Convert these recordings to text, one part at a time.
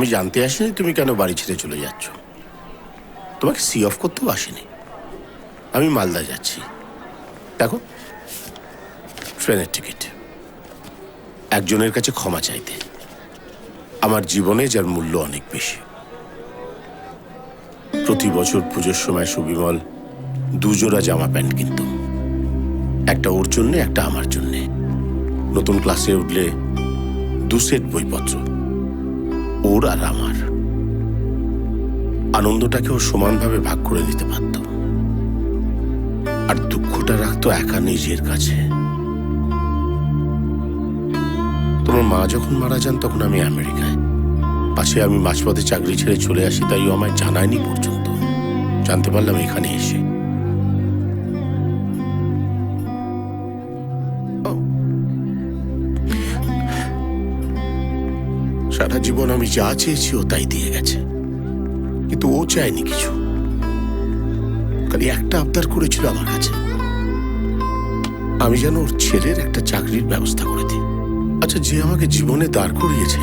আমি জানতে আসিনি তুমি কেন বাড়ি ছেড়ে চলে যাচ্ছ। তোমাকে সি অফ করতেও আসিনি। আমি মালদা যাচ্ছি। দেখো, ট্রেনের টিকিট। একজনের কাছে ক্ষমা চাইতে। আমার জীবনে যার মূল্য অনেক বেশি। প্রতি বছর পুজোর সময় সুবিমল দুজোড়া জামা প্যান্ট কিনতুম একটা ওর জন্যে, একটা আমার জন্যে। নতুন ক্লাসে উঠলে দু সেট বইপত্র। ওর আর আমার। আনন্দটাকে ও সমানভাবে ভাগ করে নিতে পারত। আর দুঃখটা রাখতো একা নিজের কাছে। তোমার মা যখন মারা যান, তখন আমি আমেরিকায়। পাশে আমি মাঝপথে চাকরি ছেড়ে চলে আসি, তাই ও আমায় জানায়নি পর্যন্ত। জানতে পারলাম এখানে এসে। সারা জীবন আমি যা চেয়েছি ও তাই দিয়ে গেছে। কিন্তু ও চায়নি কিছু। খালি একটা আবদার করেছিল আমার কাছে। আমি যেন ওর ছেলের একটা চাকরির ব্যবস্থা করে দিই। আচ্ছা যে আমাকে জীবনে দাঁড় করিয়েছে,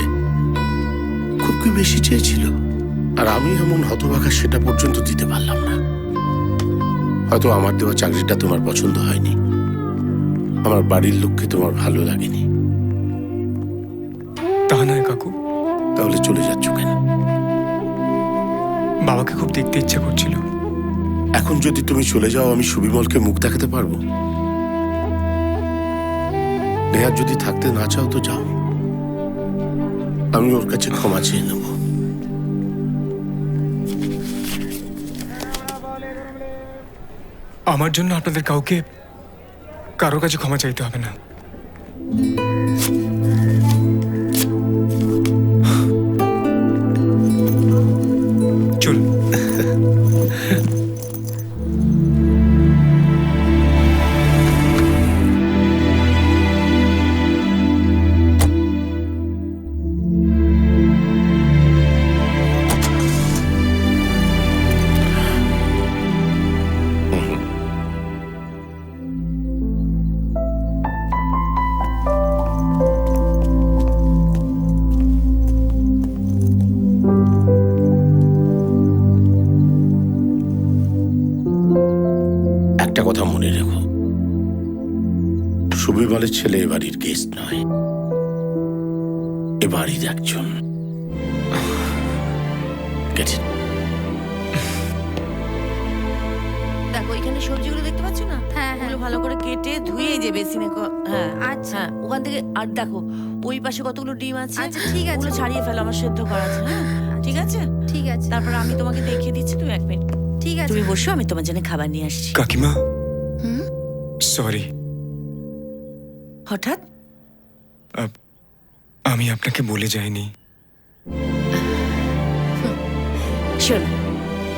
খুব কি বেশি চেয়েছিল? আর আমি এমন হতভাগা সেটা পর্যন্ত দিতে পারলাম না। হয়তো আমার দেওয়া চাকরিটা তোমার পছন্দ হয়নি। আমার বাড়ির লোককে তোমার ভালো লাগেনি। তাহলে চলে যাচ্ছ কেন? বাবাকে খুব দেখতে ইচ্ছে করছিল। এখন যদি তুমি চলে যাও আমি সুবিমলকে মুখ দেখাতে পারব? নেহার যদি থাকতে না চাও তো যাও। আমি ওর কাছে ক্ষমা চেয়ে নেব। আমার জন্য আপনাদের কাউকে কারও কাছে ক্ষমা চাইতে হবে না। সুবিমলের ছেলে এ বাড়ির গেস্ট নয় এ বাড়ির একজন দেখো এখানে সবজিগুলো দেখতে পাচ্ছ না? হ্যাঁ, হ্যাঁ। ওগুলো ভালো করে কেটে ধুয়ে এই যে বেসিনে হ্যাঁ আচ্ছা। হ্যাঁ ওখান থেকে আর দেখো ওই পাশে কতগুলো ডিম আছে আচ্ছা, ঠিক আছে। ওগুলো ছাড়িয়ে ফেলো আমার সেদ্ধ করা আছে হ্যাঁ? ঠিক আছে? ঠিক আছে। তারপর আমি তোমাকে দেখিয়ে দিচ্ছি তুমি এক মিনিট ঠিক আছে। তুমি বসো আমি তোমার জন্য খাবার নিয়ে আসছি। কাকিমা? হুম? সরি হঠাৎ? আমি আপনাকে বলে যাইনি। শোনো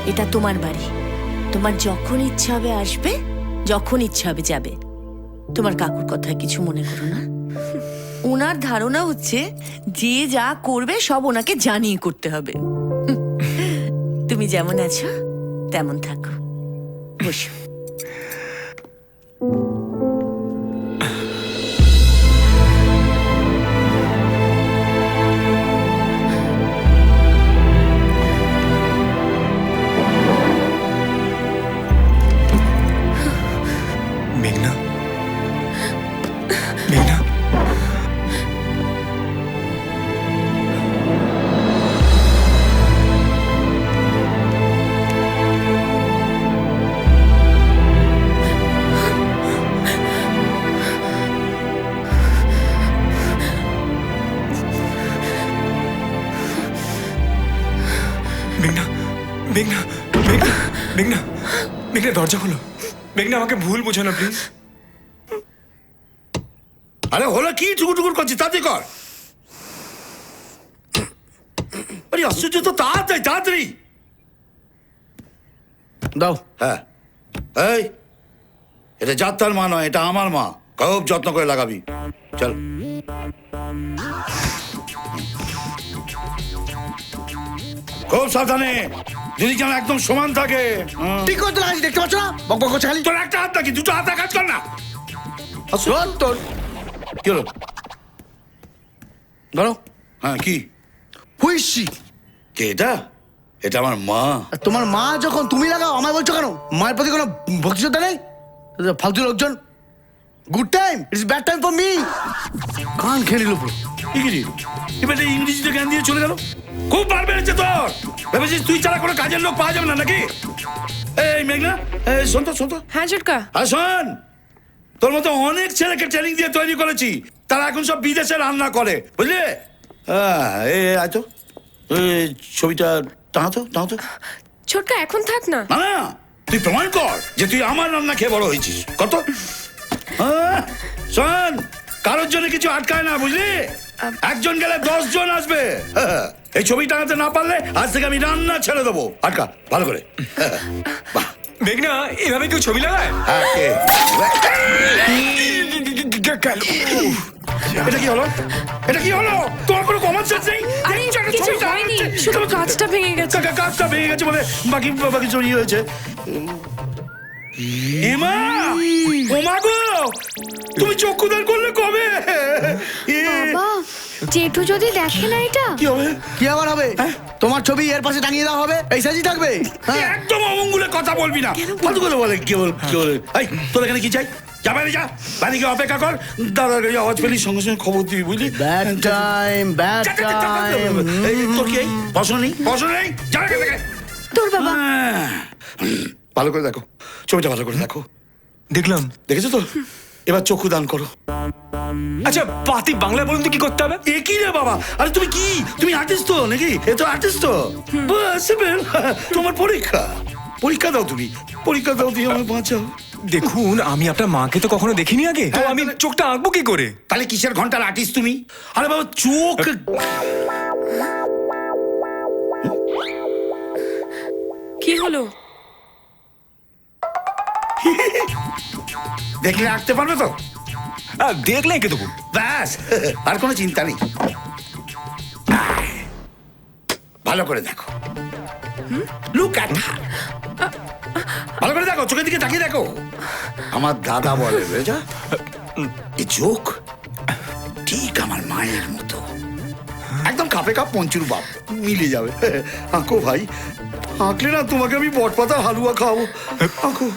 এটা তোমার বাড়ি। তোমার যখন ইচ্ছা হবে আসবে যখন ইচ্ছা হবে যাবে। তোমার কাকুর কথা কিছু মনে করো না। ওনার ধারণা হচ্ছে যে যা করবে সব ওনাকে জানিয়ে করতে হবে। তুমি যেমন আছো তেমন থাকো। বসো। মেঘনা মেঘনা মেঘনা দরজা খোলো। মেঘনা আমাকে ভুল বোঝো না প্লিজ আরে হলো কি টুকুর টুকুর করছিস? তাড়াতাড়ি কর। আরে আশ্চর্য তো তাড়াতাড়ি তাড়াতাড়ি। দাও। হ্যাঁ। এই এটা যাত্রার মা নয় এটা আমার মা। খুব যত্ন করে লাগাবি। চল। খুব সাবধানে। যদি যেন একদম সমান থাকে। হুম। ঠিক করতে লাগাচ্ছি দেখতে পাচ্ছ না? বক বক করছে খালি। তোর একটা হাত নাকি? দুটো হাতে কাজ কর না তোর তোর। কি হলো? ধরো। হ্যাঁ কি? হুইসি। কে এটা? এটা আমার মা। তোমার মা যখন তুমি লাগাও আমায় বলছো কেন? মায়ের প্রতি কোনো ভক্তি শ্রদ্ধা নেই? ফালতু লোকজন। Good time it's bad time for me কান খেয়ে নিল পুরো। ইংরেজি। এবার ইংরেজিতে জ্ঞান দিয়ে চলে গেল। খুব বার বেড়েছে তোর। ভেবেছিস তুই ছাড়া কোনো কাজের লোক পাওয়া যাবে না নাকি? এই মেঘনা এই শোন তো শোন তো। হ্যাঁ আর শোন তোর মতো অনেক ছেলেকে ট্রেনিং দিয়ে তৈরি করেছি তারা এখন সব বিদেশে রান্না করে বুঝলি? হ্যাঁ এই আয় তো। এই ছবিটা টাঙাতো টাঙাতো। ছোটকা এখন থাক না। না না তুই প্রমাণ কর যে তুই আমার রান্না খেয়ে বড় হয়েছিস। কত? শোন কারোর জন্য কিছু আটকায় না বুঝলি? একজন গেলে দশ জন আসবে। এই ছবি টাঙাতে না পারলে আজ থেকে আমি রান্না ছেড়ে দেবো। আটকা ভালো করে। মেঘনা এভাবে কেউ ছবি লাগায়? হ্যাঁ, এটা কি হলো? এটা কি হলো? তোমার কোনো কমন সেন্স নেই? কিছু হয়নি শুধু কাজটা ভেঙে গেছে। কাজটা ভেঙে গেছে বলে বাকি বাকি চুরি হয়েছে। এমা ওমা গো! তুমি চক্ষুদার করলে কবে? বাবা জেঠু যদি দেখে না এটা? কি হবে? কি আবার হবে? তোমার ছবি এর পাশে টাঙিয়ে দেওয়া হবে? এই সাজি থাকবে? হ্যাঁ। একদম অমঙ্গুলে কথা বলবি না। ফালতু করে বলে কি বল কি বলে? এই তোর এখানে কি চাই? যা বাইরে যা। বাইরে গিয়ে অপেক্ষা কর। দাদার কাছে আওয়াজ পেলি সঙ্গে সঙ্গে খবর দিবি বুঝলি? ব্যাড টাইম ব্যাড টাইম এই তোর কি? পছন্দ নেই পছন্দ নেই যা থেকে। তোর বাবা। হ্যাঁ। ভালো করে দেখো। ছবিটা ভালো করে দেখো। দেখলাম। দেখেছ তো? এবার চক্ষু দান করো। আচ্ছা পাতি বাংলা বলুন তো কি করতে হবে? এ কি রে বাবা? আরে তুমি কি? তুমি আর্টিস্ট তো নাকি? এ তো আর্টিস্ট তো। বাস, এবার তোমার পরীক্ষা। পরীক্ষা দাও তুমি। পরীক্ষা দাও দিয়ে আমায় বাঁচাও। দেখুন আমি আপনার মাকে তো কখনো দেখিনি আগে। তো হ্যাঁ, আমি চোখটা আঁকবো কি করে? তাহলে কিসের ঘণ্টার আর্টিস্ট তুমি? আরে বাবা চোখ কি হলো? দেখলে আঁকতে পারবে তো? দেখলে এঁকে দেবো ব্যাস আর কোনো চিন্তা নেই। ভালো করে দেখো। লুক অ্যাট ভালো করে দেখো চোখের দিকে তাকিয়ে দেখো। আমার দাদা বলে বুঝেছ? এই চোখ ঠিক আমার মায়ের মতো। একদম কাপে কাপ পঞ্চুর বাপ মিলে যাবে। আঁকো ভাই আঁকলে না তোমাকে আমি বটপাতা হালুয়া খাওয়াবো। আঁকো।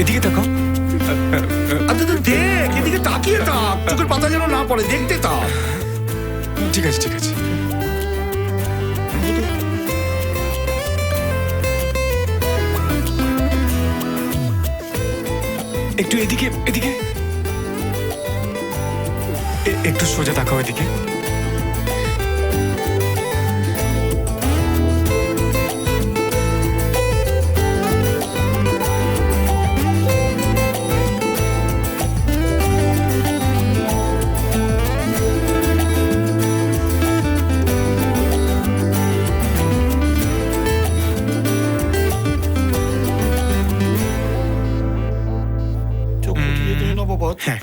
এদিকে তাকাও। আচ্ছা তো দেখ এদিকে তাকিয়ে থাক। চোখের পাতা যেন না পড়ে দেখতে থাক। ঠিক আছে ঠিক আছে। একটু এদিকে এদিকে। একটু সোজা তাকাও এদিকে।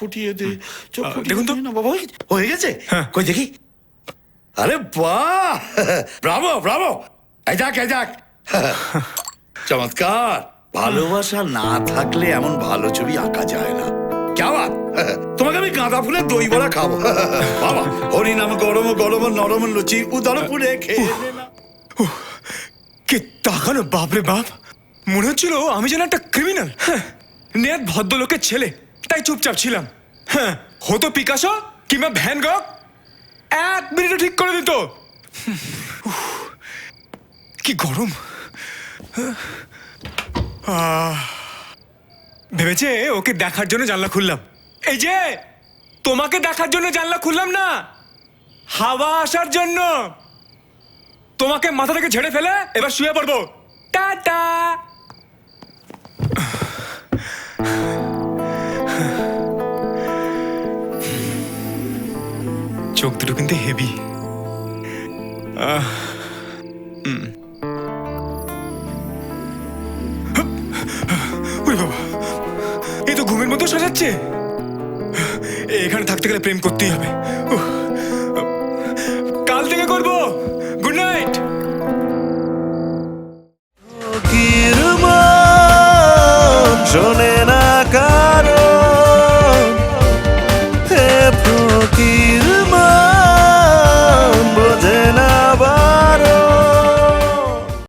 ফুটিয়ে দে চোখ ফুটিয়ে দেখুন তো। না বাবা হয়ে গেছে? হ্যাঁ। কই দেখি? আরে বাহ! Bravo bravo! এই যাক এই যাক। চমৎকার! ভালোবাসা না থাকলে এমন ভালো ছবি আঁকা যায় না। কেমন তোমাকে আমি গাঁদা ফুলের দই বড়া খাব। বাবা হরি নাম গরম গরম নরম লুচি উদর পুরে খেয়ে কে তাকানো বাপরে বাপ। মনে হচ্ছিল আমি যেন একটা ক্রিমিনাল নেয়ার ভদ্রলোকের ছেলে। তাই চুপচাপ ছিলাম। হ্যাঁ হতো পিকাসো কিংবা ভ্যান গক এক মিনিটে ঠিক করে দিত। কি গরম। ভেবেছে ওকে দেখার জন্য জানলা খুললাম। এই যে, তোমাকে দেখার জন্য জানলা খুললাম না। হাওয়া আসার জন্য। তোমাকে মাথা থেকে ঝেড়ে ফেলে এবার শুয়ে পড়ব। টাটা। চোখ দুটো কিন্তু হেভি বাবা, এই তো ঘুমের মতো সাজাচ্ছে। এখানে থাকতে গেলে প্রেম করতেই হবে। কাল থেকে করব।